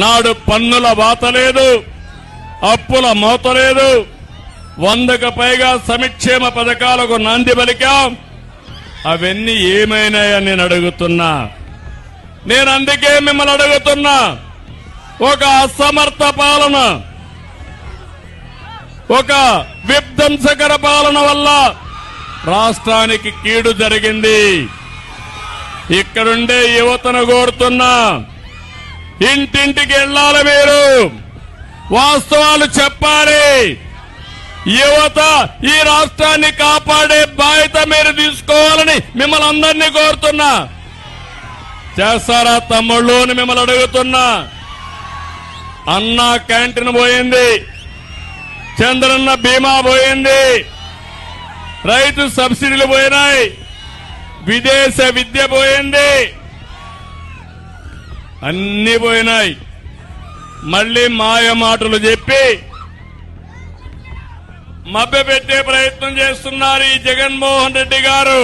నాడు పన్నుల వాత లేదు అప్పుల మోత లేదు. వందకు పైగా సంక్షేమ పథకాలకు నాంది పలికాం. అవన్నీ ఏమైనాయని నేను అడుగుతున్నా. నేను అందుకే మిమ్మల్ని అడుగుతున్నా. ఒక అసమర్థ పాలన ఒక విధ్వంసకర పాలన వల్ల రాష్ట్రానికి కీడు జరిగింది. ఇక్కడుండే యువతను కోరుతున్నా. ఇంటింటికి వెళ్ళాలి మీరు. వాస్తవాలు చెప్పాలి. యువత ఈ రాష్ట్రాన్ని కాపాడే బాధ్యత మీరు తీసుకోవాలని మిమ్మల్ని అందరినీ కోరుతున్నా. చేస్తారా తమ్ముళ్ళు అని మిమ్మల్ని అడుగుతున్నా. అన్న క్యాంటీన్ పోయింది. చంద్రన్న బీమా పోయింది. రైతు సబ్సిడీలు పోయినాయి. విదేశ విద్య పోయింది. అన్ని పోయినాయి. మళ్ళీ మాయ మాటలు చెప్పి మభ్య పెట్టే ప్రయత్నం చేస్తున్నారు ఈ జగన్మోహన్ రెడ్డి గారు.